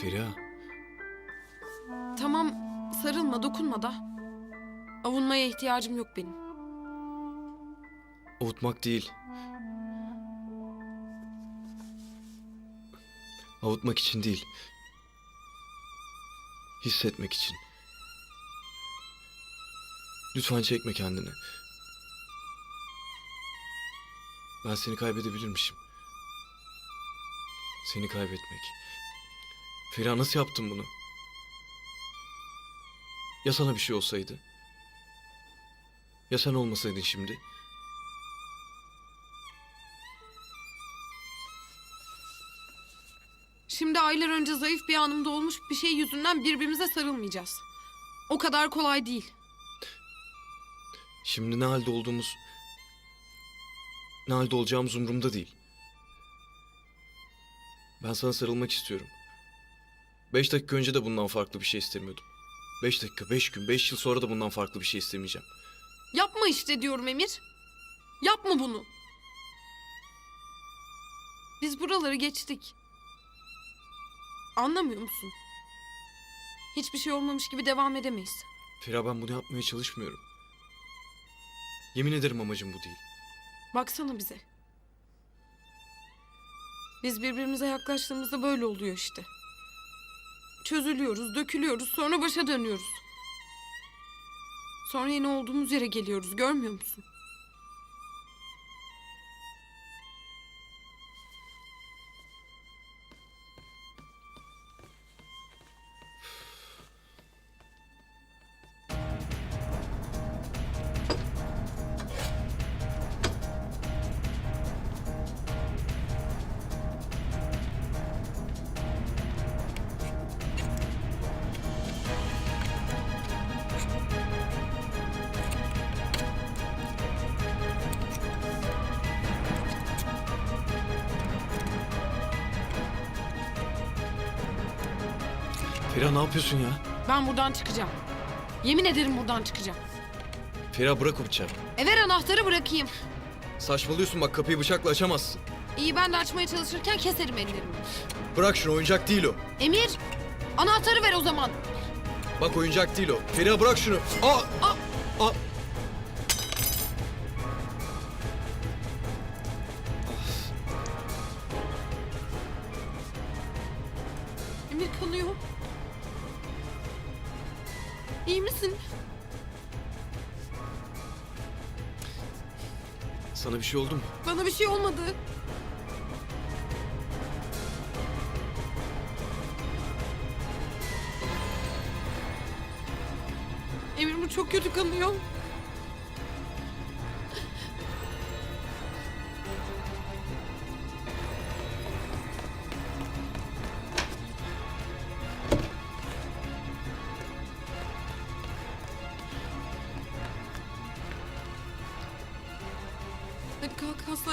Feriha, Tamam sarılma dokunma da. Avunmaya ihtiyacım yok benim. avutmak değil. Avutmak için değil. Hissetmek için. Lütfen çekme kendini. Ben seni kaybedebilirmişim. Seni kaybetmek. Feriha nasıl yaptın bunu? Ya sana bir şey olsaydı? Ya sen olmasaydın şimdi? Şimdi aylar önce zayıf bir anımda olmuş bir şey yüzünden birbirimize sarılmayacağız. O kadar kolay değil. Şimdi ne halde olduğumuz... Ne halde olacağımız umurumda değil. Ben sana sarılmak istiyorum. Beş dakika önce de bundan farklı bir şey istemiyordum. Beş dakika, beş gün, beş yıl sonra da bundan farklı bir şey istemeyeceğim. Yapma işte diyorum Emir. Yapma bunu. Biz buraları geçtik. Anlamıyor musun? Hiçbir şey olmamış gibi devam edemeyiz. Feriha ben bunu yapmaya çalışmıyorum. Yemin ederim amacım bu değil. Baksana bize. Biz birbirimize yaklaştığımızda böyle oluyor işte. Çözülüyoruz, dökülüyoruz, sonra başa dönüyoruz. Sonra yine olduğumuz yere geliyoruz, görmüyor musun? Feriha ne yapıyorsun ya? Ben buradan çıkacağım. Yemin ederim buradan çıkacağım. Feriha bırak o bıçağı. E ver anahtarı bırakayım. Saçmalıyorsun bak kapıyı bıçakla açamazsın. İyi ben de açmaya çalışırken keserim ellerimi. Bırak şunu oyuncak değil o. Emir, anahtarı ver o zaman. Bak oyuncak değil o. Feriha bırak şunu. Aa! Aa! Aa! Emir kanıyor. İyi misin? Sana bir şey oldu mu? Bana bir şey olmadı. Emir bu çok kötü kanıyor.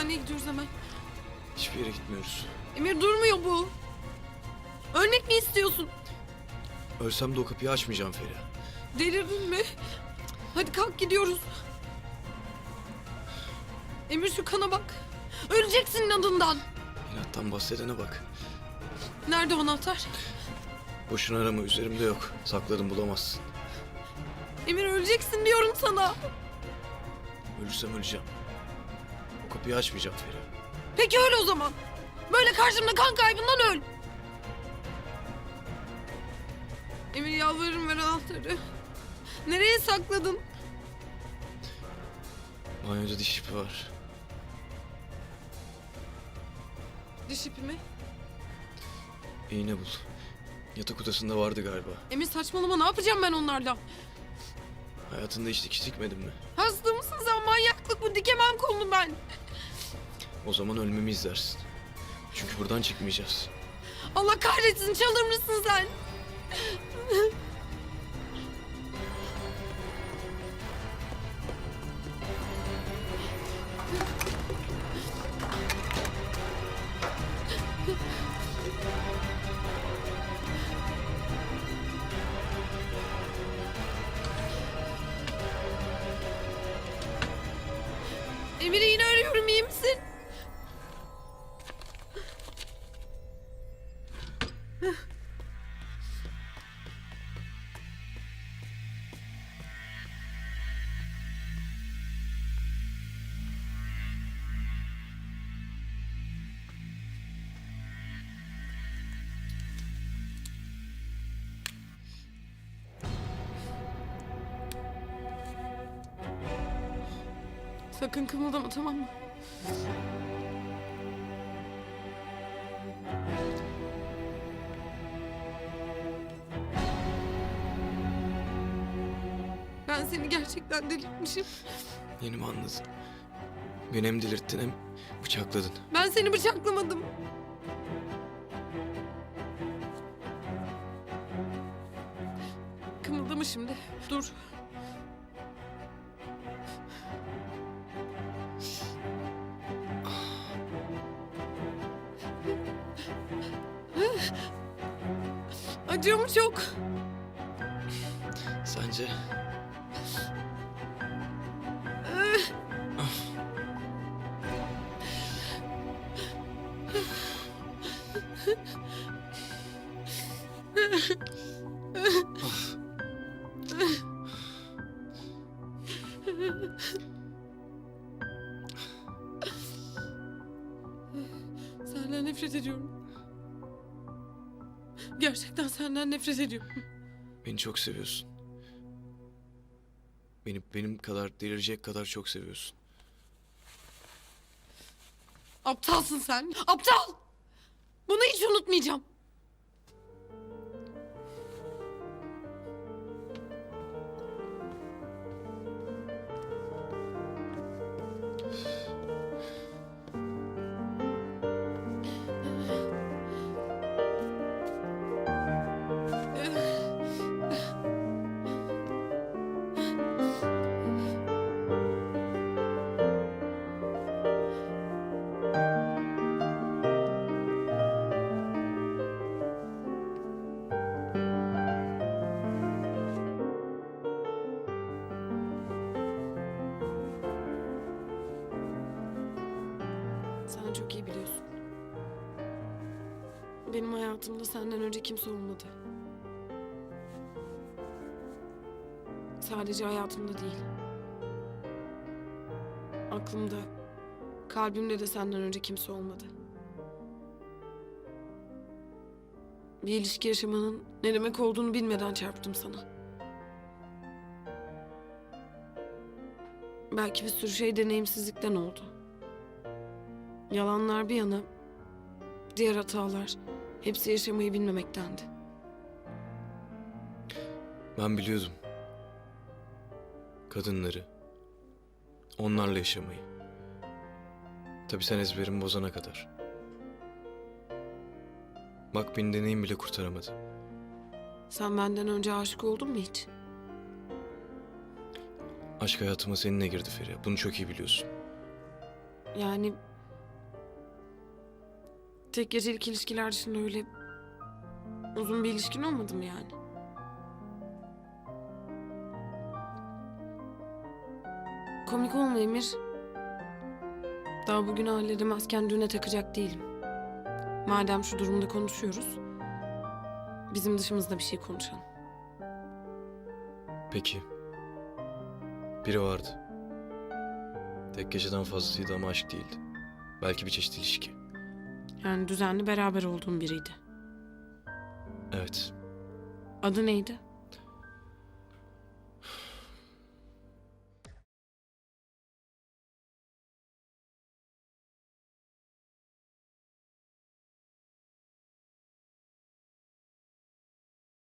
Hastaneye gidiyoruz hemen. Hiçbir yere gitmiyoruz. Emir durmuyor bu. Ölmek mi istiyorsun? Ölsem de o kapıyı açmayacağım Feriha. Delirdin mi? Hadi kalk gidiyoruz. Emir şu kana bak. Öleceksin inadından. İnattan bahsedene bak. Nerede o anahtar? Boşuna arama üzerimde yok. Sakladım bulamazsın. Emir öleceksin diyorum sana. Ölürsem öleceğim. O kapıyı açmayacağım Feriha. Peki öl o zaman. Böyle karşımda kan kaybından öl. Emir yalvarırım ver anahtarı. Nereye sakladın? Banyoda diş ipi var. Diş ipimi. İğne bul. Yatak odasında vardı galiba. Emir saçmalama ne yapacağım ben onlarla? Hayatında hiç dikiş dikmedin mi? Hasta mısın sen manyaklık bu dikemem kolunu ben. O zaman ölmemi izlersin. Çünkü buradan çıkmayacağız. Allah kahretsin çıldırmışsın sen. Sakın kımıldama tamam mı? Ben seni gerçekten delirtmişim. Yeni mi anladın? Beni hem delirttin hem bıçakladın. Ben seni bıçaklamadım. Kımıldama şimdi. Dur. Acıyor mu çok? Sence? Senden nefret ediyorum. Gerçekten senden nefret ediyorum. Beni çok seviyorsun. Beni benim kadar delirecek kadar çok seviyorsun. Aptalsın sen. Aptal! Bunu hiç unutmayacağım. Benim hayatımda senden önce kimse olmadı. Sadece hayatımda değil. Aklımda, kalbimde de senden önce kimse olmadı. Bir ilişki yaşamanın ne demek olduğunu bilmeden çarptım sana. Belki bir sürü şey deneyimsizlikten oldu. Yalanlar bir yana, diğer hatalar hepsi yaşamayı bilmemektendi. Ben biliyordum. Kadınları. Onlarla yaşamayı. Tabii sen ezberimi bozana kadar. Bak beni deneyim bile kurtaramadı. Sen benden önce aşık oldun mu hiç? Aşk hayatıma seninle girdi Feriha. Bunu çok iyi biliyorsun. Yani tek gecelik ilişkiler dışında öyle uzun bir ilişkin olmadı mı yani? Komik olma Emir. Daha bugün halledemezken düne takacak değilim. Madem şu durumda konuşuyoruz, bizim dışımızda bir şey konuşalım. Peki. Biri vardı. Tek geceden fazlasıydı ama aşk değildi. Belki bir çeşit ilişki. Yani düzenli beraber olduğum biriydi. Evet. Adı neydi?